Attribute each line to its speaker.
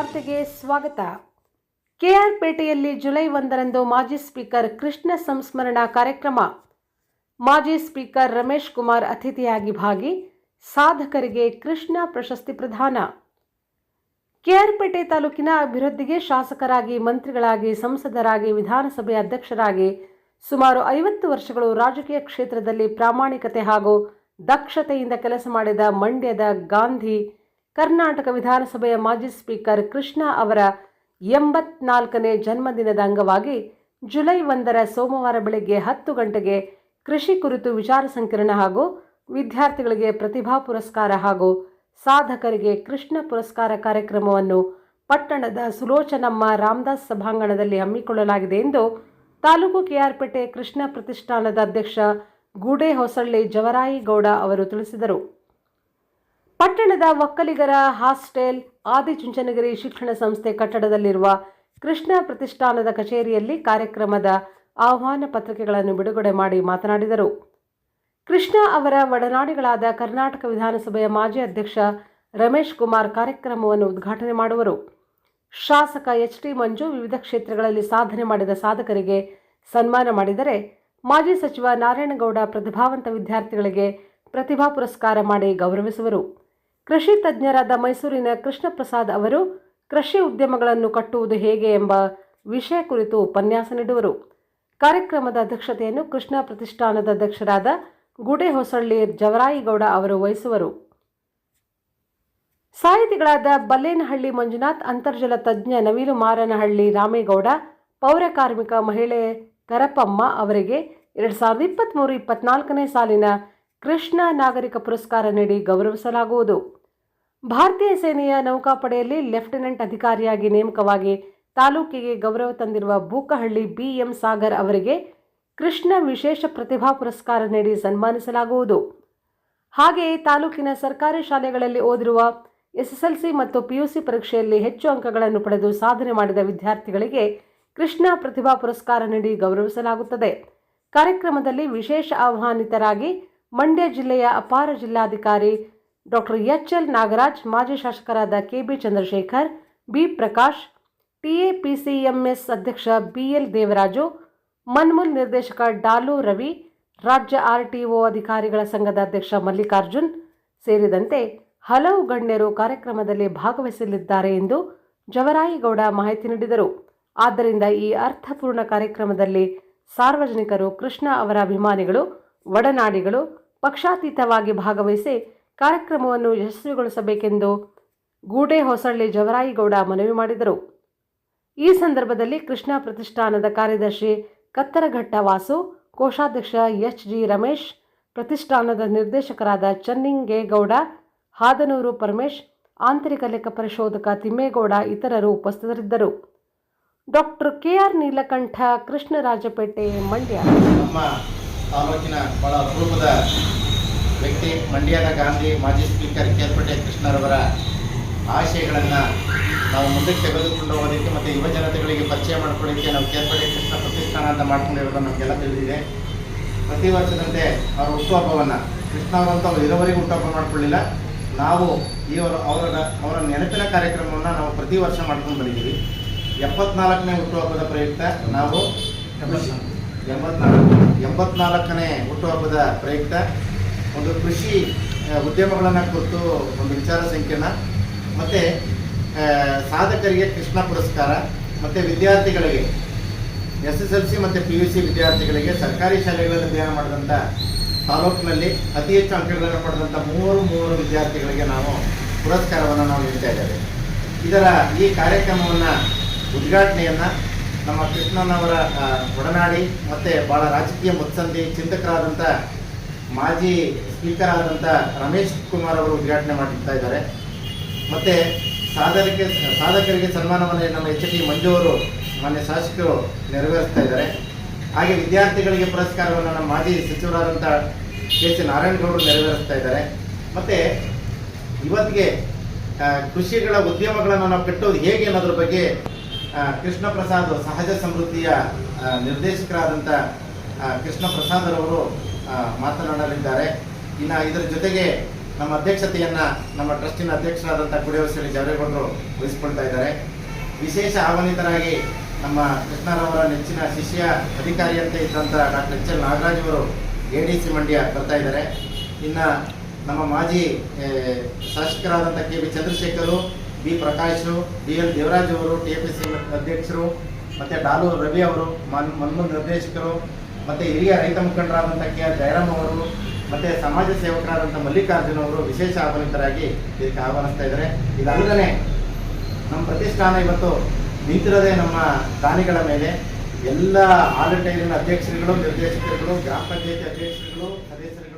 Speaker 1: ವಾರ್ತೆಗೆ ಸ್ವಾಗತ. ಕೆಆರ್ಪೇಟೆಯಲ್ಲಿ ಜುಲೈ ಒಂದರಂದು ಮಾಜಿ ಸ್ಪೀಕರ್ ಕೃಷ್ಣ ಸಂಸ್ಮರಣಾ ಕಾರ್ಯಕ್ರಮ. ಮಾಜಿ ಸ್ಪೀಕರ್ ರಮೇಶ್ ಕುಮಾರ್ ಅತಿಥಿಯಾಗಿ ಭಾಗಿ ಸಾಧಕರಿಗೆ ಕೃಷ್ಣ ಪ್ರಶಸ್ತಿ ಪ್ರದಾನ. ಕೆಆರ್ಪೇಟೆ ತಾಲೂಕಿನ ಅಭಿವೃದ್ಧಿಗೆ ಶಾಸಕರಾಗಿ ಮಂತ್ರಿಗಳಾಗಿ ಸಂಸದರಾಗಿ ವಿಧಾನಸಭೆ ಅಧ್ಯಕ್ಷರಾಗಿ ಸುಮಾರು ಐವತ್ತು ವರ್ಷಗಳು ರಾಜಕೀಯ ಕ್ಷೇತ್ರದಲ್ಲಿ ಪ್ರಾಮಾಣಿಕತೆ ಹಾಗೂ ದಕ್ಷತೆಯಿಂದ ಕೆಲಸ ಮಾಡಿದ ಮಂಡ್ಯದ ಗಾಂಧಿ ಕರ್ನಾಟಕ ವಿಧಾನಸಭೆಯ ಮಾಜಿ ಸ್ಪೀಕರ್ ಕೃಷ್ಣ ಅವರ ಎಂಬತ್ನಾಲ್ಕನೇ ಜನ್ಮದಿನದ ಅಂಗವಾಗಿ ಜುಲೈ ಒಂದರ ಸೋಮವಾರ ಬೆಳಗ್ಗೆ ಹತ್ತು ಗಂಟೆಗೆ ಕೃಷಿ ಕುರಿತು ವಿಚಾರ ಸಂಕಿರಣ ಹಾಗೂ ವಿದ್ಯಾರ್ಥಿಗಳಿಗೆ ಪ್ರತಿಭಾ ಪುರಸ್ಕಾರ ಹಾಗೂ ಸಾಧಕರಿಗೆ ಕೃಷ್ಣ ಪುರಸ್ಕಾರ ಕಾರ್ಯಕ್ರಮವನ್ನು ಪಟ್ಟಣದ ಸುಲೋಚನಮ್ಮ ರಾಮದಾಸ್ ಸಭಾಂಗಣದಲ್ಲಿ ಹಮ್ಮಿಕೊಳ್ಳಲಾಗಿದೆ ಎಂದು ತಾಲೂಕು ಕೆಆರ್ಪೇಟೆ ಕೃಷ್ಣ ಪ್ರತಿಷ್ಠಾನದ ಅಧ್ಯಕ್ಷ ಗೂಡೆ ಹೊಸಳ್ಳಿ ಜವರಾಯಿ ಗೌಡ ಅವರು ತಿಳಿಸಿದರು. ಪಟ್ಟಣದ ಒಕ್ಕಲಿಗರ ಹಾಸ್ಟೆಲ್, ಆದಿಚುಂಚನಗಿರಿ ಶಿಕ್ಷಣ ಸಂಸ್ಥೆ ಕಟ್ಟಡದಲ್ಲಿರುವ ಕೃಷ್ಣ ಪ್ರತಿಷ್ಠಾನದ ಕಚೇರಿಯಲ್ಲಿ ಕಾರ್ಯಕ್ರಮದ ಆಹ್ವಾನ ಪತ್ರಿಕೆಗಳನ್ನು ಬಿಡುಗಡೆ ಮಾಡಿ ಮಾತನಾಡಿದರು. ಕೃಷ್ಣ ಅವರ ಒಡನಾಡಿಗಳಾದ ಕರ್ನಾಟಕ ವಿಧಾನಸಭೆಯ ಮಾಜಿ ಅಧ್ಯಕ್ಷ ರಮೇಶ್ ಕುಮಾರ್ ಕಾರ್ಯಕ್ರಮವನ್ನು ಉದ್ಘಾಟನೆ ಮಾಡುವರು. ಶಾಸಕ ಎಚ್ ಟಿ ಮಂಜು ವಿವಿಧ ಕ್ಷೇತ್ರಗಳಲ್ಲಿ ಸಾಧನೆ ಮಾಡಿದ ಸಾಧಕರಿಗೆ ಸನ್ಮಾನ ಮಾಡಿದರೆ, ಮಾಜಿ ಸಚಿವ ನಾರಾಯಣಗೌಡ ಪ್ರತಿಭಾವಂತ ವಿದ್ಯಾರ್ಥಿಗಳಿಗೆ ಪ್ರತಿಭಾ ಪುರಸ್ಕಾರ ಮಾಡಿ ಗೌರವಿಸುವರು. ಕೃಷಿ ತಜ್ಞರಾದ ಮೈಸೂರಿನ ಕೃಷ್ಣ ಪ್ರಸಾದ್ ಅವರು ಕೃಷಿ ಉದ್ಯಮಗಳನ್ನು ಕಟ್ಟುವುದು ಹೇಗೆ ಎಂಬ ವಿಷಯ ಕುರಿತು ಉಪನ್ಯಾಸ ನೀಡುವರು. ಕಾರ್ಯಕ್ರಮದ ಅಧ್ಯಕ್ಷತೆಯನ್ನು ಕೃಷ್ಣ ಪ್ರತಿಷ್ಠಾನದ ಅಧ್ಯಕ್ಷರಾದ ಗುಡೆ ಹೊಸಳ್ಳಿ ಜವರಾಯಿಗೌಡ ಅವರು ವಹಿಸುವರು. ಸಾಹಿತಿಗಳಾದ ಬಲ್ಲೇನಹಳ್ಳಿ ಮಂಜುನಾಥ್, ಅಂತರ್ಜಲ ತಜ್ಞ ನವೀಲು ಮಾರನಹಳ್ಳಿ ರಾಮೇಗೌಡ, ಪೌರ ಕಾರ್ಮಿಕ ಮಹಿಳೆ ಕರಪಮ್ಮ ಅವರಿಗೆ ಎರಡು ಸಾವಿರದ ಇಪ್ಪತ್ತ್ಮೂರು ಇಪ್ಪತ್ನಾಲ್ಕನೇ ಸಾಲಿನ ಕೃಷ್ಣ ನಾಗರಿಕ ಪುರಸ್ಕಾರ ನೀಡಿ ಗೌರವಿಸಲಾಗುವುದು. ಭಾರತೀಯ ಸೇನೆಯ ನೌಕಾಪಡೆಯಲ್ಲಿ ಲೆಫ್ಟಿನೆಂಟ್ ಅಧಿಕಾರಿಯಾಗಿ ನೇಮಕವಾಗಿ ತಾಲೂಕಿಗೆ ಗೌರವ ತಂದಿರುವ ಬೂಕಹಳ್ಳಿ ಬಿಎಂ ಸಾಗರ್ ಅವರಿಗೆ ಕೃಷ್ಣ ವಿಶೇಷ ಪ್ರತಿಭಾ ಪುರಸ್ಕಾರ ನೀಡಿ ಸನ್ಮಾನಿಸಲಾಗುವುದು. ಹಾಗೆಯೇ ತಾಲೂಕಿನ ಸರ್ಕಾರಿ ಶಾಲೆಗಳಲ್ಲಿ ಓದಿರುವ ಎಸ್ಎಸ್ಎಲ್ಸಿ ಮತ್ತು ಪಿಯುಸಿ ಪರೀಕ್ಷೆಯಲ್ಲಿ ಹೆಚ್ಚು ಅಂಕಗಳನ್ನು ಪಡೆದು ಸಾಧನೆ ಮಾಡಿದ ವಿದ್ಯಾರ್ಥಿಗಳಿಗೆ ಕೃಷ್ಣ ಪ್ರತಿಭಾ ಪುರಸ್ಕಾರ ನೀಡಿ ಗೌರವಿಸಲಾಗುತ್ತದೆ. ಕಾರ್ಯಕ್ರಮದಲ್ಲಿ ವಿಶೇಷ ಆಹ್ವಾನಿತರಾಗಿ ಮಂಡ್ಯ ಜಿಲ್ಲೆಯ ಅಪಾರ ಜಿಲ್ಲಾಧಿಕಾರಿ ಡಾಕ್ಟರ್ ಎಚ್ ಎಲ್ ನಾಗರಾಜ್, ಮಾಜಿ ಶಾಸಕರಾದ KB Chandrashekar, B Prakash TAPCMS ಅಧ್ಯಕ್ಷ ಬಿ ಎಲ್ ದೇವರಾಜು, ಮನ್ಮೂಲ್ ನಿರ್ದೇಶಕ ಡಾಲು ರವಿ, ರಾಜ್ಯ ಆರ್ ಟಿ ಒ ಅಧಿಕಾರಿಗಳ ಸಂಘದ ಅಧ್ಯಕ್ಷ ಮಲ್ಲಿಕಾರ್ಜುನ್ ಸೇರಿದಂತೆ ಹಲವು ಗಣ್ಯರು ಕಾರ್ಯಕ್ರಮದಲ್ಲಿ ಭಾಗವಹಿಸಲಿದ್ದಾರೆ ಎಂದು ಜವರಾಯಿಗೌಡ ಮಾಹಿತಿ ನೀಡಿದರು. ಆದ್ದರಿಂದ ಈ ಅರ್ಥಪೂರ್ಣ ಕಾರ್ಯಕ್ರಮದಲ್ಲಿ ಸಾರ್ವಜನಿಕರು ಕೃಷ್ಣ ಅವರ ಅಭಿಮಾನಿಗಳು, ಒಡನಾಡಿಗಳು ಪಕ್ಷಾತೀತವಾಗಿ ಭಾಗವಹಿಸಿ ಕಾರ್ಯಕ್ರಮವನ್ನು ಯಶಸ್ವಿಗೊಳಿಸಬೇಕೆಂದು ಗೂಡೆ ಹೊಸಳ್ಳಿ ಜವರಾಯಿಗೌಡ ಮನವಿ ಮಾಡಿದರು. ಈ ಸಂದರ್ಭದಲ್ಲಿ ಕೃಷ್ಣ ಪ್ರತಿಷ್ಠಾನದ ಕಾರ್ಯದರ್ಶಿ ಕತ್ತರಘಟ್ಟ ವಾಸು, ಕೋಶಾಧ್ಯಕ್ಷ ಎಚ್ ಜಿ ರಮೇಶ್, ಪ್ರತಿಷ್ಠಾನದ ನಿರ್ದೇಶಕರಾದ ಚನ್ನಿಂಗೇಗೌಡ, ಹಾದನೂರು ಪರಮೇಶ್, ಆಂತರಿಕ ಲೆಕ್ಕ ಪರಿಶೋಧಕ ತಿಮ್ಮೇಗೌಡ ಇತರರು ಉಪಸ್ಥಿತರಿದ್ದರು. Doctor K R Neelakantha Krishnarajpet Mandya.
Speaker 2: ನಮ್ಮ ತಾಲೂಕಿನ ಬಹಳ ಅಪರೂಪದ ವ್ಯಕ್ತಿ ಮಂಡ್ಯದ ಗಾಂಧಿ ಮಾಜಿ ಸ್ಪೀಕರ್ ಕೇರ್ಪಟ್ಟೆ ಕೃಷ್ಣರವರ ಆಶಯಗಳನ್ನು ನಾವು ಮುಂದಕ್ಕೆ ತೆಗೆದುಕೊಂಡು ಹೋಗೋದಕ್ಕೆ ಮತ್ತು ಯುವ ಜನತೆಗಳಿಗೆ ಪರಿಚಯ ಮಾಡ್ಕೊಳ್ಳೋಕ್ಕೆ ನಾವು ಕೇರ್ಪಡೆ ಕೃಷ್ಣ ಪ್ರತಿಷ್ಠಾನ ಅಂತ ಮಾಡ್ಕೊಂಡಿರೋದು ನಮಗೆಲ್ಲ ತಿಳಿದಿದೆ. ಪ್ರತಿ ವರ್ಷದಂತೆ ಅವರ ಹುಟ್ಟುಹಬ್ಬವನ್ನು ಕೃಷ್ಣ ಅವರಂತ ಅವರು ಇರೋವರೆಗೂ ಹುಟ್ಟುಹಬ್ಬ ಮಾಡ್ಕೊಳ್ಳಿಲ್ಲ. ನಾವು ಈ ಅವರ ಅವರ ಅವರ ನೆನಪಿನ ಕಾರ್ಯಕ್ರಮವನ್ನು ನಾವು ಪ್ರತಿ ವರ್ಷ ಮಾಡ್ಕೊಂಡು ಬಂದಿದ್ದೀವಿ. ಎಪ್ಪತ್ನಾಲ್ಕನೇ ಹುಟ್ಟುಹಬ್ಬದ ಪ್ರಯುಕ್ತ ನಾವು ಎಂಬತ್ನಾಲ್ಕು. ಎಂಬತ್ನಾಲ್ಕನೇ ಹುಟ್ಟುಹಬ್ಬದ ಪ್ರಯುಕ್ತ ಒಂದು ಕೃಷಿ ಉದ್ಯಮಗಳನ್ನು ಕುರಿತು ಒಂದು ವಿಚಾರ ಸಂಕಿರಣ ಮತ್ತು ಸಾಧಕರಿಗೆ ಕೃಷ್ಣ ಪುರಸ್ಕಾರ, ಮತ್ತು ವಿದ್ಯಾರ್ಥಿಗಳಿಗೆ, ಎಸ್ ಎಸ್ ಎಲ್ ಸಿ ಮತ್ತು ಪಿ ಯು ಸಿ ವಿದ್ಯಾರ್ಥಿಗಳಿಗೆ ಸರ್ಕಾರಿ ಶಾಲೆಗಳಲ್ಲಿ ಅಧ್ಯಯನ ಮಾಡಿದಂಥ ತಾಲೂಕಿನಲ್ಲಿ ಅತಿ ಹೆಚ್ಚು ಅಂಕಗಳನ್ನು ಪಡೆದಂಥ ಮೂವರು ಮೂವರು ವಿದ್ಯಾರ್ಥಿಗಳಿಗೆ ನಾವು ಪುರಸ್ಕಾರವನ್ನು ನಾವು ನೀಡ್ತಾ ಇದ್ದೇವೆ. ಇದರ ಈ ಕಾರ್ಯಕ್ರಮವನ್ನು ಉದ್ಘಾಟನೆಯನ್ನು ನಮ್ಮ ಕೃಷ್ಣನವರ ಒಡನಾಡಿ ಮತ್ತು ಭಾಳ ರಾಜಕೀಯ ಮುತ್ಸಂದಿ ಚಿಂತಕರಾದಂಥ ಮಾಜಿ ಸ್ಪೀಕರ್ ಆದಂಥ ರಮೇಶ್ ಕುಮಾರ್ ಅವರು ಉದ್ಘಾಟನೆ ಮಾಡಿರ್ತಾ ಇದ್ದಾರೆ. ಮತ್ತು ಸಾಧಕರಿಗೆ ಸಾಧಕರಿಗೆ ಸನ್ಮಾನವನ್ನು ನಮ್ಮ ಎಚ್ ಡಿ ಮಂಜು ಅವರು ಮಾನ್ಯ ಶಾಸಕರು ನೆರವೇರಿಸ್ತಾ ಇದ್ದಾರೆ. ಹಾಗೆ ವಿದ್ಯಾರ್ಥಿಗಳಿಗೆ ಪುರಸ್ಕಾರವನ್ನು ನಮ್ಮ ಮಾಜಿ ಸಚಿವರಾದಂಥ ಕೆ ಸಿ ನಾರಾಯಣಗೌಡರು ನೆರವೇರಿಸ್ತಾ ಇದ್ದಾರೆ. ಮತ್ತು ಇವತ್ತಿಗೆ ಕೃಷಿಗಳ ಉದ್ಯಮಗಳನ್ನು ನಾವು ಕಟ್ಟೋದು ಹೇಗೆ ಅನ್ನೋದ್ರ ಬಗ್ಗೆ ಕೃಷ್ಣ ಪ್ರಸಾದ್ ಸಹಜ ಸಮೃದ್ಧಿಯ ನಿರ್ದೇಶಕರಾದಂಥ ಕೃಷ್ಣ ಪ್ರಸಾದರವರು ಮಾತನಾಡಲಿದ್ದಾರೆ. ಇನ್ನು ಇದರ ಜೊತೆಗೆ ನಮ್ಮ ಅಧ್ಯಕ್ಷತೆಯನ್ನ, ನಮ್ಮ ಟ್ರಸ್ಟಿನ ಅಧ್ಯಕ್ಷರಾದಂಥ ಕುಡಿಯವಸಲಿ ಜವರೇಗೌಡರು ವಹಿಸಿಕೊಳ್ತಾ ಇದ್ದಾರೆ. ವಿಶೇಷ ಆಹ್ವಾನಿತರಾಗಿ ನಮ್ಮ ಕೃಷ್ಣರವರ ನೆಚ್ಚಿನ ಶಿಷ್ಯ ಅಧಿಕಾರಿಯಂತೆ ಇದ್ದಂಥ ಡಾಕ್ಟರ್ ಎಚ್. ಎಲ್. ನಾಗರಾಜ್ ಅವರು ಎ ಡಿ ಸಿ ಮಂಡ್ಯ ಬರ್ತಾ ಇದ್ದಾರೆ. ಇನ್ನು ನಮ್ಮ ಮಾಜಿ ಶಾಸಕರಾದಂಥ K B Chandrashekar, B. Prakash, D. L. Devaraj ಅವರು, ಟಿ. P C. ಅಧ್ಯಕ್ಷರು, ಮತ್ತು ಡಾಲು ರವಿ ಅವರು, ಮನ್ ಮನ್ಮೂಲ್ ನಿರ್ದೇಶಕರು ಮತ್ತು ಹಿರಿಯ ರೈತ ಮುಖಂಡರಾದಂಥ ಕೆ ಆರ್ ಜಯರಾಮ್ ಅವರು, ಮತ್ತು ಸಮಾಜ ಸೇವಕರಾದಂಥ ಮಲ್ಲಿಕಾರ್ಜುನ ಅವರು ವಿಶೇಷ ಆಹ್ವಾನಿತರಾಗಿ ಇದಕ್ಕೆ ಆಹ್ವಾನಿಸ್ತಾ ಇದ್ದಾರೆ. ಇದಲ್ಲದೆ ನಮ್ಮ ಪ್ರತಿಷ್ಠಾನ ಇವತ್ತು ನಿಂತಿರೋದೇ ನಮ್ಮ ದಾನಿಗಳ ಮೇಲೆ. ಎಲ್ಲ ಆಡಳಿತ ಅಧ್ಯಕ್ಷರುಗಳು, ನಿರ್ದೇಶಕರುಗಳು, ಗ್ರಾಮ ಪಂಚಾಯತಿ ಅಧ್ಯಕ್ಷರುಗಳು, ಸದಸ್ಯರುಗಳು